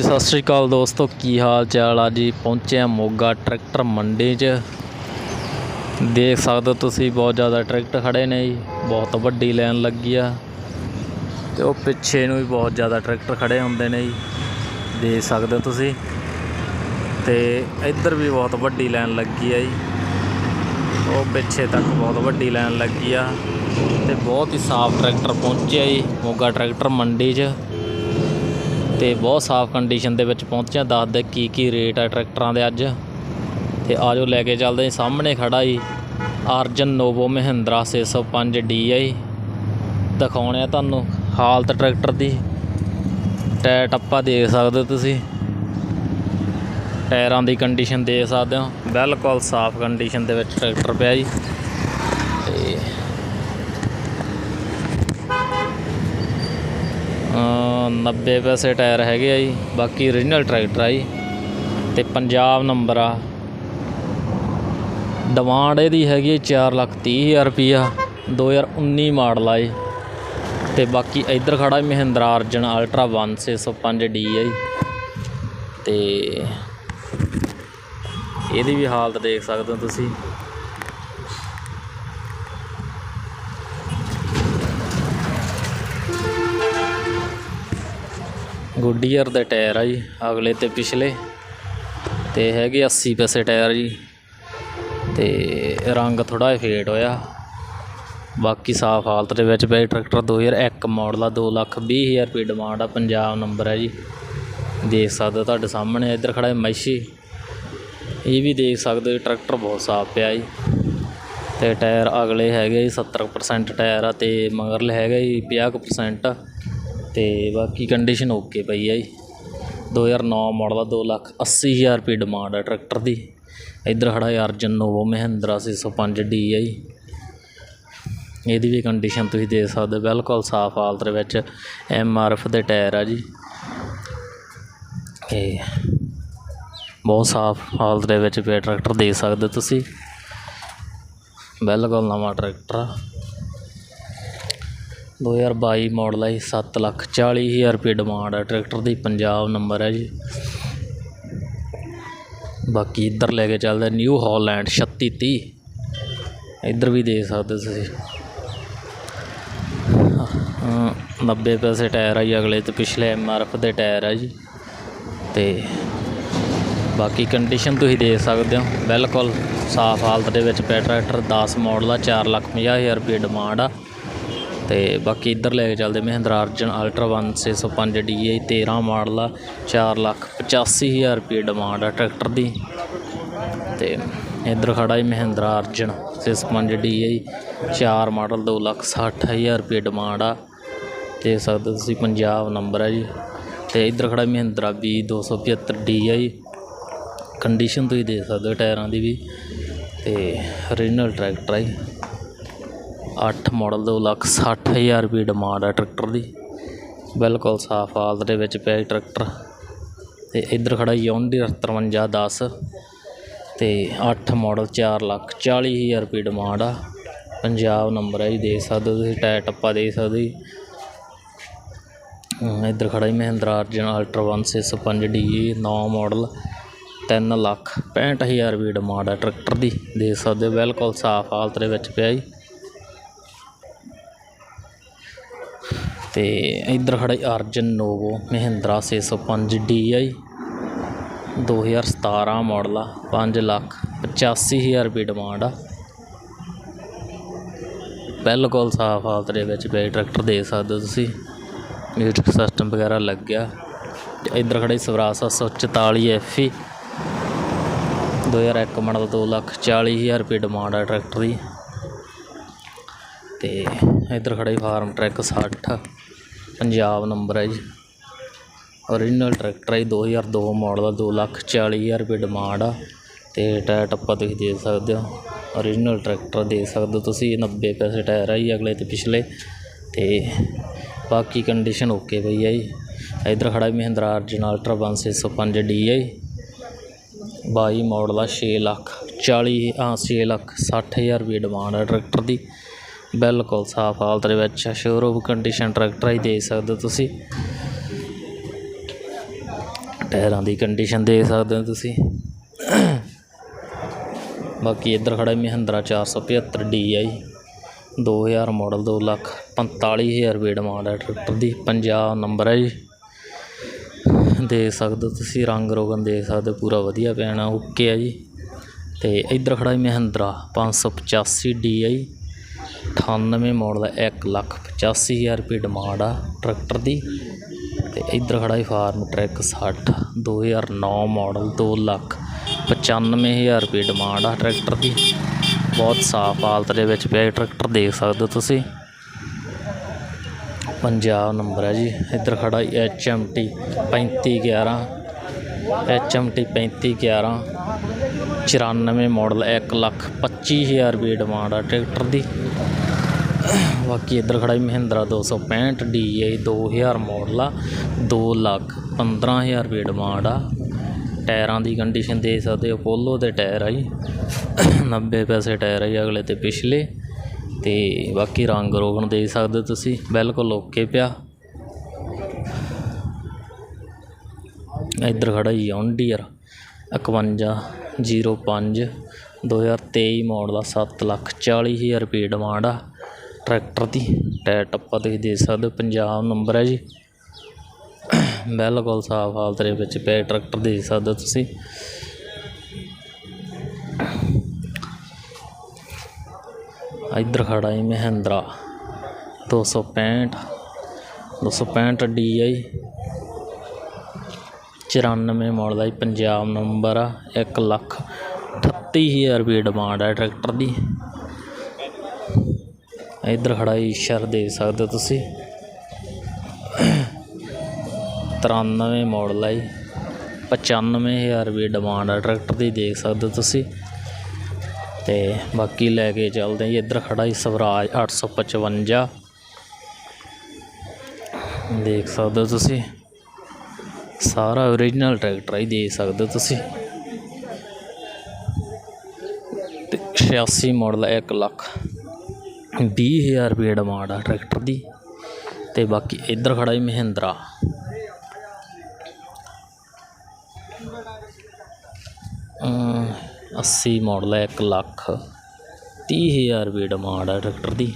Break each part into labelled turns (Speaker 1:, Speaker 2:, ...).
Speaker 1: ਹਾਂਜੀ ਸਤਿ ਸ਼੍ਰੀ ਅਕਾਲ ਦੋਸਤੋ, ਕੀ ਹਾਲ ਚਾਲ ਆ ਜੀ? ਪਹੁੰਚਿਆ ਮੋਗਾ ਟਰੈਕਟਰ ਮੰਡੀ 'ਚ। ਦੇਖ ਸਕਦੇ ਹੋ ਤੁਸੀਂ, ਬਹੁਤ ਜ਼ਿਆਦਾ ਟਰੈਕਟਰ ਖੜੇ ਨੇ ਜੀ, ਬਹੁਤ ਵੱਡੀ ਲਾਈਨ ਲੱਗੀ ਆ। ਤੇ ਉਹ ਪਿੱਛੇ ਨੂੰ ਵੀ ਬਹੁਤ ਜ਼ਿਆਦਾ ਟਰੈਕਟਰ ਖੜੇ ਹੁੰਦੇ ਨੇ ਜੀ। ਦੇਖ ਸਕਦੇ ਹੋ ਤੁਸੀਂ। ਤੇ ਇੱਧਰ ਵੀ ਬਹੁਤ ਵੱਡੀ ਲਾਈਨ ਲੱਗੀ ਆ ਜੀ। ਉਹ ਪਿੱਛੇ ਤੱਕ ਬਹੁਤ ਵੱਡੀ ਲਾਈਨ ਲੱਗੀ ਆ। ਤੇ ਬਹੁਤ ਹੀ ਸਾਫ਼ ਟਰੈਕਟਰ ਪਹੁੰਚਿਆ ਜੀ, ਮੋਗਾ ਟਰੈਕਟਰ ਮੰਡੀ 'ਚ। ਤੇ ਬਹੁਤ ਸਾਫ਼ ਕੰਡੀਸ਼ਨ ਦੇ ਵਿੱਚ ਪਹੁੰਚਿਆ। ਦੱਸਦੇ ਕੀ ਕੀ ਰੇਟ ਆ ਟਰੈਕਟਰਾਂ ਦੇ ਅੱਜ। ਤੇ ਆਜੋ ਲੈ ਕੇ ਚੱਲਦੇ ਹਾਂ। ਸਾਹਮਣੇ ਖੜਾ ਜੀ, ਅਰਜਨ ਨੋਵੋ ਮਹਿੰਦਰਾ 605 DI ਦਿਖਾਉਣੇ ਆ ਤੁਹਾਨੂੰ ਹਾਲਤ ਟਰੈਕਟਰ ਦੀ। ਟਾਇਰ ਟੱਪਾ ਦੇਖ ਸਕਦੇ ਹੋ ਤੁਸੀਂ। ਟਾਇਰਾਂ ਦੀ ਕੰਡੀਸ਼ਨ ਦੇਖ ਸਕਦੇ ਹੋ। ਬਿਲਕੁਲ ਸਾਫ਼ ਕੰਡੀਸ਼ਨ ਦੇ ਵਿੱਚ ਟਰੈਕਟਰ ਪਿਆ ਜੀ ਤੇ ਅ 90 ਪੈਸੇ ਟਾਇਰ ਹੈਗੇ ਆ ਜੀ, ਬਾਕੀ origignal ਟਰੈਕਟਰ ਆ ਜੀ। ਤੇ ਪੰਜਾਬ ਨੰਬਰ ਆ। ਡਿਮਾਂਡ ਇਹਦੀ ਹੈਗੀ 4 ਲੱਖ ਤੀਹ ਹਜ਼ਾਰ ਰੁਪਈਆ 2019 ਮਾਡਲ ਆ ਜੀ। ਤੇ ਬਾਕੀ ਇੱਧਰ ਖੜਾ ਮਹਿੰਦਰਾ ਅਰਜਨ ਅਲਟਰਾ 1605 ਡੀ ਆ ਜੀ। ਤੇ ਇਹਦੀ ਵੀ ਹਾਲਤ ਦੇਖ ਸਕਦੇ ਹੋ ਤੁਸੀਂ। ਗੁੱਡੀਅਰ ਦੇ ਟਾਇਰ ਆ ਜੀ, ਅਗਲੇ ਤੇ ਪਿਛਲੇ। ਤੇ ਹੈਗੇ 80 ਪੈਸੇ ਟਾਇਰ ਜੀ। ਤੇ ਰੰਗ ਥੋੜਾ ਫੇਡ ਹੋਇਆ। ਬਾਕੀ ਸਾਫ਼ ਹਾਲਤ ਦੇ ਵਿੱਚ ਪਿਆ ਟਰੈਕਟਰ 2001 ਮਾਡਲ ਆ 2 ਲੱਖ ਵੀਹ ਹਜ਼ਾਰ ਰੁਪਏ ਡਿਮਾਂਡ ਆ, ਪੰਜਾਬ ਨੰਬਰ ਹੈ ਜੀ। ਦੇਖ ਸਕਦੇ ਹੋ ਤੁਹਾਡੇ ਸਾਹਮਣੇ, ਇੱਧਰ ਖੜਾ ਹੈ ਮੈਸ਼ੀ ਇਹ ਵੀ ਦੇਖ ਸਕਦੇ ਹੋ ਟਰੈਕਟਰ ਬਹੁਤ ਸਾਫ਼ ਪਿਆ ਜੀ। ਤੇ ਟਾਇਰ ਅਗਲੇ ਹੈਗੇ ਜੀ 70% ਟਾਇਰ ਆ ਤੇ ਮਗਰਲੇ ਹੈਗਾ ਜੀ 50% ਅਤੇ ਬਾਕੀ ਕੰਡੀਸ਼ਨ ਓਕੇ ਪਈ ਆ ਜੀ। 2009 ਮਾਡਲ ਦਾ 2 ਲੱਖ 80 ਹਜ਼ਾਰ ਰੁਪਏ ਡਿਮਾਂਡ ਆ ਟਰੈਕਟਰ ਦੀ। ਇੱਧਰ ਖੜਾ ਅਰਜਨ ਨੋਵੋ ਮਹਿੰਦਰਾ 605 ਡੀ ਆ ਜੀ। ਇਹਦੀ ਵੀ ਕੰਡੀਸ਼ਨ ਤੁਸੀਂ ਦੇਖ ਸਕਦੇ ਹੋ, ਬਿਲਕੁਲ ਸਾਫ਼ ਹਾਲਤ ਦੇ ਵਿੱਚ ਐਮ ਆਰ ਐਫ ਦੇ ਟਾਇਰ ਆ ਜੀ। ਇਹ ਬਹੁਤ ਸਾਫ਼ ਹਾਲਤ ਦੇ ਵਿੱਚ ਪਿਆ ਟਰੈਕਟਰ ਦੇਖ ਸਕਦੇ ਤੁਸੀਂ। ਬਿਲਕੁਲ ਨਵਾਂ ਟਰੈਕਟਰ ਆ। 2022 ਮਾਡਲ ਹੈ 7 ਲੱਖ 40 ਹਜ਼ਾਰ ਰੁਪਏ ਡਿਮਾਂਡ ਹੈ ਟਰੈਕਟਰ ਦੀ ਪੰਜਾਬ ਨੰਬਰ ਹੈ ਜੀ। ਬਾਕੀ ਇੱਧਰ ਲੈ ਕੇ ਚੱਲਦੇ ਨਿਊ ਹਾਲੈਂਡ 3630 ਇੱਧਰ ਵੀ ਦੇ ਸਕਦੇ ਤੁਸੀਂ। ਅਹ 90 ਪੈਸੇ ਟਾਇਰ ਆ ਜੀ ਅਗਲੇ ਤੇ, ਪਿਛਲੇ ਐਮ ਆਰ ਐਫ ਦੇ ਟਾਇਰ ਆ ਜੀ। ਤੇ ਬਾਕੀ ਕੰਡੀਸ਼ਨ ਤੁਸੀਂ ਦੇਖ ਸਕਦੇ ਹੋ, ਬਿਲਕੁਲ ਸਾਫ਼ ਹਾਲਤ ਦੇ ਵਿੱਚ ਪਿਆ ਟਰੈਕਟਰ 10 ਮਾਡਲ ਆ 4 ਲੱਖ 50 ਹਜ਼ਾਰ ਰੁਪਏ ਡਿਮਾਂਡ ਆ। ਤੇ ਬਾਕੀ ਇੱਧਰ ਲੈ ਕੇ ਚੱਲਦੇ Mahindra Arjun ultra 1605 DI 13 model ਆ 4 ਲੱਖ 85 ਹਜ਼ਾਰ ਰੁਪਏ ਡਿਮਾਂਡ ਆ ਟਰੈਕਟਰ ਦੀ। ਤੇ ਇੱਧਰ ਖੜਾ ਹੀ ਮਹਿੰਦਰਾ ਅਰਜਨ 605 DI 4 ਮਾਡਲ 2 ਲੱਖ 60 ਹਜ਼ਾਰ ਰੁਪਏ ਡਿਮਾਂਡ ਆ। ਦੇਖ ਸਕਦੇ ਤੁਸੀਂ ਪੰਜਾਬ ਨੰਬਰ ਹੈ ਜੀ। ਤੇ ਇੱਧਰ ਖੜਾ ਮਹਿੰਦਰਾ B 275 DI ਕੰਡੀਸ਼ਨ ਤੁਸੀਂ ਦੇਖ ਸਕਦੇ ਹੋ ਟਾਇਰਾਂ ਦੀ ਵੀ। ਤੇ ਓਰੀਜਨਲ ਟਰੈਕਟਰ ਹੈ ਜੀ। 8 ਮਾਡਲ 2 ਲੱਖ 60 ਹਜ਼ਾਰ ਰੁਪਏ ਡਿਮਾਂਡ ਹੈ ਟਰੈਕਟਰ ਦੀ। ਬਿਲਕੁਲ ਸਾਫ਼ ਹਾਲਤ ਦੇ ਵਿੱਚ ਪਿਆ ਟਰੈਕਟਰ ਤੇ ਇੱਧਰ ਖੜਾ ਯੋਂਡੀ 5310 ਤੇ 8 ਮਾਡਲ 4 ਲੱਖ 40 ਹਜ਼ਾਰ ਰੁਪਏ ਡਿਮਾਂਡ ਆ। ਪੰਜਾਬ ਨੰਬਰ ਹੈ ਜੀ, ਦੇਖ ਸਕਦੇ ਹੋ ਤੁਸੀਂ, ਟਾਇਰ ਟੱਪਾ ਦੇਖ ਸਕਦੇ ਇੱਧਰ ਖੜਾ ਹੀ Mahindra Arjun ultra 1605 D 9 model 3 lakh 65 ਹਜ਼ਾਰ ਰੁਪਏ ਡਿਮਾਂਡ ਹੈ ਟਰੈਕਟਰ ਦੀ। ਦੇਖ ਸਕਦੇ ਹੋ, ਬਿਲਕੁਲ ਸਾਫ਼ ਹਾਲਤ ਦੇ ਵਿੱਚ ਪਿਆ ਜੀ। ਤੇ ਇੱਧਰ ਖੜਾ ਜੀ Arjun Novo Mahindra 605 DI 2017 model ਆ 5 ਲੱਖ 85 ਹਜ਼ਾਰ ਰੁਪਏ ਡਿਮਾਂਡ ਆ। ਬਿਲਕੁਲ ਸਾਫ਼ ਹਾਲਤ ਦੇ ਵਿੱਚ ਪਿਆ ਟਰੈਕਟਰ ਦੇ ਸਕਦੇ ਹੋ ਤੁਸੀਂ ਮਿਊਜ਼ਿਕ ਸਿਸਟਮ ਵਗੈਰਾ ਲੱਗਿਆ। ਤੇ ਇੱਧਰ ਖੜਾ ਜੀ ਸਵਰਾਜ 744 FE 2001 ਮਾਡਲ 2 ਲੱਖ 40 ਹਜ਼ਾਰ ਰੁਪਏ ਡਿਮਾਂਡ ਆ ਟਰੈਕਟਰ ਦੀ। ਤੇ ਇੱਧਰ ਖੜਾ ਜੀ ਫਾਰਮ ਟਰੈਕ 60 ਪੰਜਾਬ ਨੰਬਰ ਹੈ ਜੀ। ਓਰੀਜਨਲ ਟਰੈਕਟਰ ਹੈ ਜੀ 2002 ਮਾਡਲ ਦਾ 2 ਲੱਖ 40 ਹਜ਼ਾਰ ਰੁਪਏ ਡਿਮਾਂਡ ਆ। ਤੇ ਟਾਇਰ ਟੱਪਾ ਤੁਸੀਂ ਦੇ ਸਕਦੇ ਹੋ। ਓਰੀਜਨਲ ਟਰੈਕਟਰ ਦੇ ਸਕਦੇ ਹੋ ਤੁਸੀਂ 90 ਪੈਸੇ ਟਾਇਰ ਆ ਜੀ ਅਗਲੇ ਤੇ ਪਿਛਲੇ। ਤੇ ਬਾਕੀ ਕੰਡੀਸ਼ਨ ਓਕੇ ਪਈ ਆ ਜੀ। ਇੱਧਰ ਖੜਾ ਮਹਿੰਦਰਾ ਅਰਜਨ ਅਲਟਰਾ 1605 ਜੀ। 22 ਮਾਡਲ ਆ 6 ਲੱਖ 40 ਹਾਂ 6 ਲੱਖ 60 ਹਜ਼ਾਰ ਰੁਪਏ ਡਿਮਾਂਡ ਆ ਟਰੈਕਟਰ ਦੀ। ਬਿਲਕੁਲ ਸਾਫ਼ ਹਾਲਤ ਦੇ ਵਿੱਚ ਸ਼ੋਰੂਮ ਕੰਡੀਸ਼ਨ ਟਰੈਕਟਰ ਹੀ ਦੇ ਸਕਦੇ ਹੋ ਤੁਸੀਂ। ਟਾਇਰਾਂ ਦੀ ਕੰਡੀਸ਼ਨ ਦੇਖ ਸਕਦੇ ਹੋ ਤੁਸੀਂ। ਬਾਕੀ ਇੱਧਰ ਖੜਾ ਮਹਿੰਦਰਾ 475 DI 2000 ਮਾਡਲ 2 ਲੱਖ 45000 ਰੁਪਏ ਡਿਮਾਂਡ ਹੈ ਟਰੈਕਟਰ ਦੀ ਪੰਜਾਬ ਨੰਬਰ ਹੈ ਜੀ। ਦੇਖ ਸਕਦੇ ਹੋ ਤੁਸੀਂ, ਰੰਗ ਰੋਗਨ ਦੇਖ ਸਕਦੇ ਹੋ, ਪੂਰਾ ਵਧੀਆ ਪੈਣਾ ਓਕੇ ਆ ਜੀ। ਤੇ ਇੱਧਰ ਖੜਾ ਮਹਿੰਦਰਾ 585 DI 98 ਮਾਡਲ ਹੈ 1 ਲੱਖ 85000 ਰੁਪਏ ਡਿਮਾਂਡ ਆ ਟਰੈਕਟਰ ਦੀ ਤੇ ਇੱਧਰ ਖੜਾ ਹੈ ਫਾਰਮ ਟਰੈਕ 60 2009 ਮਾਡਲ 2 ਲੱਖ 95000 ਰੁਪਏ ਡਿਮਾਂਡ ਆ ਟਰੈਕਟਰ ਦੀ। ਬਹੁਤ ਸਾਫ਼ ਹਾਲਤ ਦੇ ਵਿੱਚ ਪਿਆ ਇਹ ਟਰੈਕਟਰ ਦੇਖ ਸਕਦੇ ਹੋ ਤੁਸੀਂ। ਪੰਜਾਬ ਨੰਬਰ ਹੈ ਜੀ, ਇੱਧਰ ਖੜਾ H M T 3511 H M T 3511 94 model 1 lakh 25000 ਰੁਪਏ ਡਿਮਾਂਡ ਆ ਟਰੈਕਟਰ ਦੀ। ਬਾਕੀ ਇੱਧਰ ਖੜਾ ਜੀ ਮਹਿੰਦਰਾ 265 DI 2000 ਮਾਡਲ ਆ 2 ਲੱਖ 15000 ਰੁਪਏ ਡਿਮਾਂਡ ਆ। ਟਾਇਰਾਂ ਦੀ ਕੰਡੀਸ਼ਨ ਦੇ ਸਕਦੇ ਅਪੋਲੋ ਦੇ ਟਾਇਰ ਆ ਜੀ। 90 ਪੈਸੇ ਟਾਇਰ ਆ ਜੀ ਅਗਲੇ ਤੇ ਪਿਛਲੇ। ਤੇ ਬਾਕੀ ਰੰਗ ਰੋਗਨ ਦੇ ਸਕਦੇ ਤੁਸੀਂ, ਬਿਲਕੁਲ ਓਕੇ ਪਿਆ। ਇੱਧਰ ਖੜਾ ਜੀ ਜੌਂਡੀਅਰ 5105 2023 ਮਾਡਲ ਦਾ ਸੱਤ ਲੱਖ ਚਾਲੀ ਹਜ਼ਾਰ ਰੁਪਏ ਡਿਮਾਂਡ ਆ। ਟਰੈਕਟਰ ਦੀ ਟਾਇਰ ਟੱਪਾ ਤੁਸੀਂ ਦੇਖ ਸਕਦੇ ਹੋ, ਪੰਜਾਬ ਨੰਬਰ ਹੈ ਜੀ। ਬਿਲਕੁਲ ਸਾਫ਼ ਹਾਲਤ ਦੇ ਵਿੱਚ ਪਿਆ ਟਰੈਕਟਰ ਦੇਖ ਸਕਦੇ ਹੋ ਤੁਸੀਂ। ਇੱਧਰ ਖੜਾ ਹੈ ਮਹਿੰਦਰਾ 265 265 DI 94 ਮਾਡਲ ਆ ਜੀ, ਪੰਜਾਬ ਨੰਬਰ ਆ, ਇੱਕ ਲੱਖ ਅਠੱਤੀ ਹਜ਼ਾਰ ਰੁਪਏ ਡਿਮਾਂਡ ਹੈ ਟਰੈਕਟਰ ਦੀ। ਇੱਧਰ ਖੜਾ ਜੀ ਸ਼ਰ ਦੇਖ ਸਕਦੇ ਹੋ ਤੁਸੀਂ। 93 ਮਾਡਲ ਹੈ ਜੀ 95000 ਰੁਪਏ ਡਿਮਾਂਡ ਆ ਟਰੈਕਟਰ ਦੀ, ਦੇਖ ਸਕਦੇ ਹੋ ਤੁਸੀਂ। ਤੇ ਬਾਕੀ ਲੈ ਕੇ ਚੱਲਦੇ ਜੀ, ਇੱਧਰ ਖੜਾ ਜੀ, ਸਵਰਾਜ 855 ਦੇਖ ਸਕਦੇ ਹੋ ਤੁਸੀਂ। ਸਾਰਾ ਓਰੀਜਨਲ ਟਰੈਕਟਰ ਹੀ ਦੇਖ ਸਕਦੇ ਹੋ ਤੁਸੀਂ। ਤੇ 86 ਮਾਡਲ 1 ਲੱਖ। 20000 ਰੁਪਏ ਡਿਮਾਂਡ ਆ ਟਰੈਕਟਰ ਦੀ। ਤੇ ਬਾਕੀ ਇੱਧਰ ਖੜਾ ਹੀ ਮਹਿੰਦਰਾ। ਅੱਸੀ ਮਾਡਲ ਹੈ 1 ਲੱਖ। 30000 ਰੁਪਏ ਡਿਮਾਂਡ ਹੈ ਟਰੈਕਟਰ ਦੀ।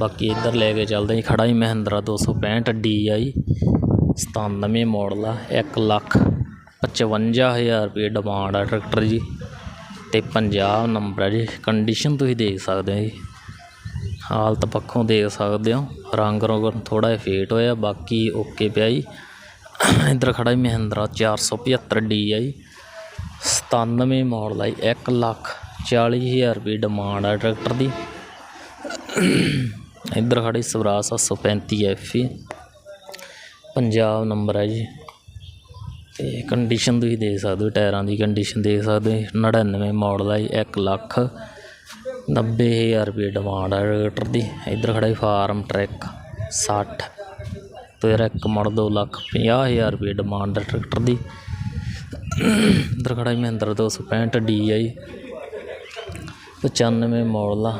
Speaker 1: ਬਾਕੀ ਇੱਧਰ ਲੈ ਕੇ ਚੱਲਦੇ ਜੀ, ਖੜਾ ਹੀ ਮਹਿੰਦਰਾ 265 DI 97 ਮਾਡਲ ਆ, ਇੱਕ ਲੱਖ 55000 ਰੁਪਏ ਡਿਮਾਂਡ ਆ ਟਰੈਕਟਰ ਜੀ ਅਤੇ ਪੰਜਾਬ ਨੰਬਰ ਹੈ ਜੀ। ਕੰਡੀਸ਼ਨ ਤੁਸੀਂ ਦੇਖ ਸਕਦੇ ਹੋ ਜੀ। ਹਾਲਤ ਪੱਖੋਂ ਦੇਖ ਸਕਦੇ ਹੋ। ਰੰਗ ਰੋਗਨ ਥੋੜਾ ਜਿਹਾ ਫੇਟ ਹੋਇਆ, ਬਾਕੀ ਓਕੇ ਪਿਆ ਜੀ। ਇੱਧਰ ਖੜਾ ਜੀ ਮਹਿੰਦਰਾ 475 DI 97 ਮਾਡਲ ਆ ਜੀ 1 ਲੱਖ 40000 ਰੁਪਏ ਡਿਮਾਂਡ ਆ ਟਰੈਕਟਰ ਦੀ। ਇੱਧਰ ਖੜੀ ਸਵਰਾਜ 735 FE ਪੰਜਾਬ ਨੰਬਰ ਹੈ ਜੀ। ਅਤੇ ਕੰਡੀਸ਼ਨ ਤੁਸੀਂ ਦੇਖ ਸਕਦੇ ਹੋ, ਟਾਇਰਾਂ ਦੀ ਕੰਡੀਸ਼ਨ ਦੇਖ ਸਕਦੇ ਹੋ। 99 ਮਾਡਲ ਹੈ ਜੀ, ਇੱਕ ਲੱਖ ਨੱਬੇ ਹਜ਼ਾਰ ਰੁਪਏ ਡਿਮਾਂਡ ਆ ਟਰੈਕਟਰ ਦੀ। ਇੱਧਰ ਖੜਾ ਜੀ ਫਾਰਮ ਟਰੈਕ 60 ਤੇਰਾ ਇੱਕ ਮਾਡਲ 2 ਲੱਖ 50000 ਰੁਪਏ ਡਿਮਾਂਡ ਹੈ ਟਰੈਕਟਰ ਦੀ। ਇੱਧਰ ਖੜਾ ਜੀ, ਮਹਿੰਦਰਾ 265 ਜੀ। 95 ਮੋਡਲ ਆ।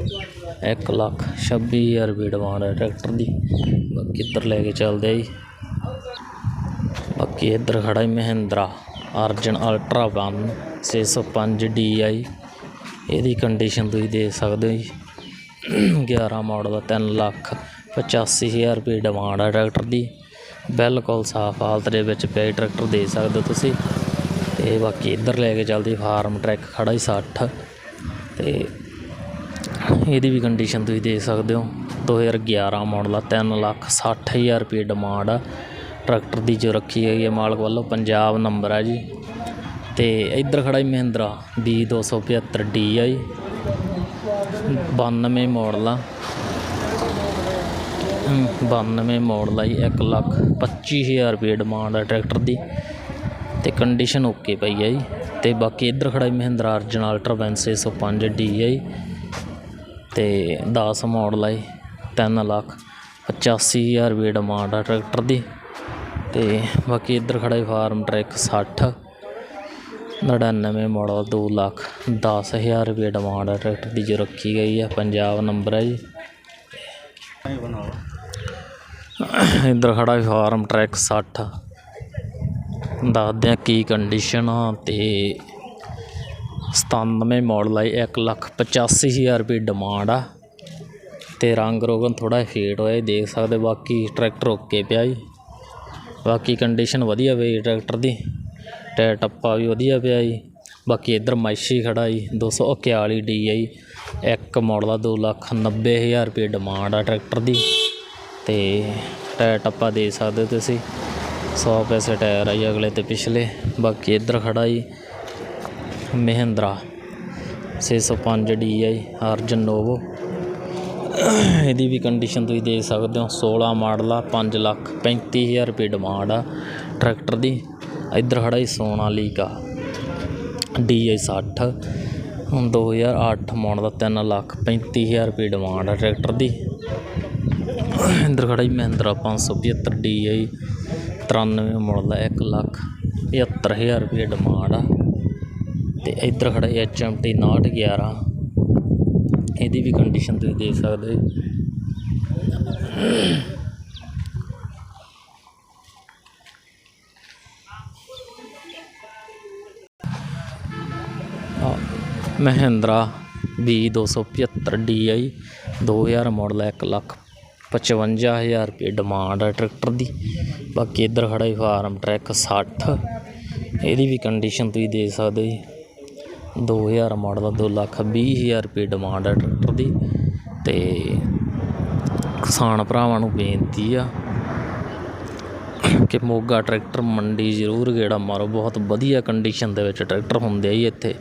Speaker 1: 1 ਲੱਖ 26000 ਰੁਪਏ ਡਿਮਾਂਡ ਹੈ ਟਰੈਕਟਰ ਦੀ। ਬਾਕੀ ਇੱਧਰ ਲੈ ਕੇ ਚੱਲਦੇ ਆ ਜੀ। ਬਾਕੀ ਇੱਧਰ ਖੜਾ ਹੀ ਮਹਿੰਦਰਾ ਅਰਜਨ ਅਲਟਰਾ 1 605 DI ਇਹਦੀ ਕੰਡੀਸ਼ਨ ਤੁਸੀਂ ਦੇਖ ਸਕਦੇ ਹੋ ਜੀ। 11 ਮਾਡਲ ਦਾ 3 ਲੱਖ 85000 ਰੁਪਏ ਡਿਮਾਂਡ ਹੈ ਟਰੈਕਟਰ ਦੀ। ਬਿਲਕੁਲ ਸਾਫ਼ ਹਾਲਤ ਦੇ ਵਿੱਚ ਪਿਆ ਟਰੈਕਟਰ ਦੇ ਸਕਦੇ ਹੋ ਤੁਸੀਂ। ਤੇ ਬਾਕੀ ਇੱਧਰ ਲੈ ਕੇ ਚੱਲਦੀ ਫਾਰਮ ਟਰੈਕ ਖੜਾ ਹੀ 60 ਤੇ ਇਹਦੀ ਵੀ ਕੰਡੀਸ਼ਨ ਤੁਸੀਂ ਦੇਖ ਸਕਦੇ ਹੋ। 2011 ਮਾਡਲ ਆ 3 ਲੱਖ 60000 ਰੁਪਏ ਡਿਮਾਂਡ ਆ। ਟਰੈਕਟਰ ਦੀ ਜੋ ਰੱਖੀ ਗਈ ਹੈ ਮਾਲਕ ਵੱਲੋਂ, ਪੰਜਾਬ ਨੰਬਰ ਹੈ ਜੀ। ਤੇ ਇੱਧਰ ਖੜਾ ਹੀ ਮਹਿੰਦਰਾ, B 275 DI 92 ਮਾਡਲ ਆ 92 ਮਾਡਲ ਆ। ਜੀ 1 ਲੱਖ 25000 ਰੁਪਏ ਡਿਮਾਂਡ ਆ ਟਰੈਕਟਰ ਦੀ। ਤੇ ਕੰਡੀਸ਼ਨ ਓਕੇ ਪਈ ਆ ਜੀ। ਤੇ ਬਾਕੀ ਇੱਧਰ ਖੜਾ ਹੀ ਮਹਿੰਦਰਾ, ਅਰਜਨ ਅਲਟਰਾ 605 DI ਅਤੇ 10 ਮਾਡਲ ਹੈ ਜੀ 3 ਲੱਖ 85000 ਰੁਪਏ ਡਿਮਾਂਡ ਆ ਟਰੈਕਟਰ ਦੀ। ਅਤੇ ਬਾਕੀ ਇੱਧਰ ਖੜ੍ਹਾ ਹੀ ਫਾਰਮ ਟਰੈਕ 60 99 ਮਾਡਲ ਦੋ ਲੱਖ ਦਸ ਹਜ਼ਾਰ ਰੁਪਏ ਡਿਮਾਂਡ ਆ ਟਰੈਕਟਰ ਦੀ ਜੋ ਰੱਖੀ ਗਈ ਹੈ ਪੰਜਾਬ ਨੰਬਰ ਹੈ ਜੀ। ਇੱਧਰ ਖੜਾ ਹੀ ਫਾਰਮ ਟਰੈਕ ਸੱਠ, ਦੱਸਦੇ ਹਾਂ ਕੀ ਕੰਡੀਸ਼ਨ ਆ ਅਤੇ 97 ਮਾਡਲ ਆ ਇੱਕ ਲੱਖ ਪਚਾਸੀ ਹਜ਼ਾਰ ਰੁਪਏ ਡਿਮਾਂਡ ਆ ਤੇ ਰੰਗ ਰੋਗਨ ਥੋੜਾ ਫੇਟ ਹੋਇਆ ਜੀ, ਦੇਖ ਸਕਦੇ ਬਾਕੀ ਟਰੈਕਟਰ ਓਕੇ ਪਿਆ ਜੀ। ਬਾਕੀ ਕੰਡੀਸ਼ਨ ਵਧੀਆ ਪਈ ਟਰੈਕਟਰ ਦੀ ਟਾਇਰ ਟੱਪਾ ਵੀ ਵਧੀਆ ਪਿਆ ਜੀ। ਬਾਕੀ ਇੱਧਰ ਮਾਈਸ਼ੀ ਖੜਾ ਜੀ 241 ਡੀ ਆਈ ਇੱਕ ਮਾਡਲ ਆ ਦੋ ਲੱਖ ਨੱਬੇ ਹਜ਼ਾਰ ਰੁਪਏ ਡਿਮਾਂਡ ਆ ਟਰੈਕਟਰ ਦੀ। ਤੇ ਟਾਇਰ ਟੱਪਾ ਦੇ ਸਕਦੇ ਹੋ ਤੁਸੀਂ 100 ਪੈਸੇ ਟਾਇਰ ਆ ਜੀ ਅਗਲੇ ਤੇ ਪਿਛਲੇ। ਬਾਕੀ ਇੱਧਰ ਖੜਾ ਜੀ Mahindra 605 D I, Arjun Novo. ਇਹਦੀ ਵੀ ਕੰਡੀਸ਼ਨ ਤੁਸੀਂ ਦੇਖ ਸਕਦੇ ਹੋ 16 ਮਾਡਲ ਆ 5 ਲੱਖ 35000 ਰੁਪਏ ਡਿਮਾਂਡ ਆ ਟਰੈਕਟਰ ਦੀ, ਇੱਧਰ ਖੜਾ ਹੀ ਸੋਨਾਲੀਕਾ ਡੀ ਆਈ 60 ਹੁਣ 2008 ਮਾਡਲ ਦਾ 3 ਲੱਖ 35000 ਰੁਪਏ ਡਿਮਾਂਡ ਆ ਟਰੈਕਟਰ ਦੀ। ਇੱਧਰ ਖੜਾ ਹੀ ਮਹਿੰਦਰਾ 575 ਡੀ ਆਈ 93 ਮਾਡਲ ਦਾ 1 ਲੱਖ 75000 ਰੁਪਏ ਡਿਮਾਂਡ ਆ। ਤੇ ਇੱਧਰ ਖੜਾ ਐਚ ਐਮ ਟੀ 6911 ਇਹਦੀ ਵੀ ਕੰਡੀਸ਼ਨ ਤੁਸੀਂ ਦੇਖ ਸਕਦੇ। ਹੋ ਆ, ਮਹਿੰਦਰਾ ਵੀ 275 ਡੀ ਆਈ 2000 ਮਾਡਲ ਹੈ 1 ਲੱਖ 55000 ਰੁਪਏ ਡਿਮਾਂਡ ਹੈ ਟਰੈਕਟਰ ਦੀ। ਬਾਕੀ ਇੱਧਰ ਖੜਾ ਹੀ ਫਾਰਮ ਟਰੈਕ 60 ਇਹਦੀ ਵੀ ਕੰਡੀਸ਼ਨ ਤੁਸੀਂ ਦੇਖ ਸਕਦੇ। ਜੀ ਦੋ ਹਜ਼ਾਰ ਮਾਡਲ ਦਾ 2 ਲੱਖ 20000 ਰੁਪਏ ਡਿਮਾਂਡ ਹੈ ਟਰੈਕਟਰ ਦੀ ਅਤੇ ਕਿਸਾਨ ਭਰਾਵਾਂ ਨੂੰ ਬੇਨਤੀ ਆ ਕਿ ਮੋਗਾ ਟਰੈਕਟਰ ਮੰਡੀ ਜ਼ਰੂਰ ਗੇੜਾ ਮਾਰੋ। ਬਹੁਤ ਵਧੀਆ ਕੰਡੀਸ਼ਨ ਦੇ ਵਿੱਚ ਟਰੈਕਟਰ ਹੁੰਦੇ ਆ ਜੀ ਇੱਥੇ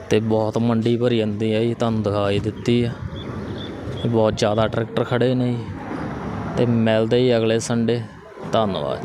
Speaker 1: ਅਤੇ ਬਹੁਤ ਮੰਡੀ ਭਰੀ ਜਾਂਦੀ ਆ ਜੀ, ਤੁਹਾਨੂੰ ਦਿਖਾਈ ਦਿੱਤੀ ਆ। ਬਹੁਤ ਜ਼ਿਆਦਾ ਟਰੈਕਟਰ ਖੜੇ ਨੇ ਜੀ ਅਤੇ ਮਿਲਦੇ ਜੀ ਅਗਲੇ ਸੰਡੇ ਧੰਨਵਾਦ।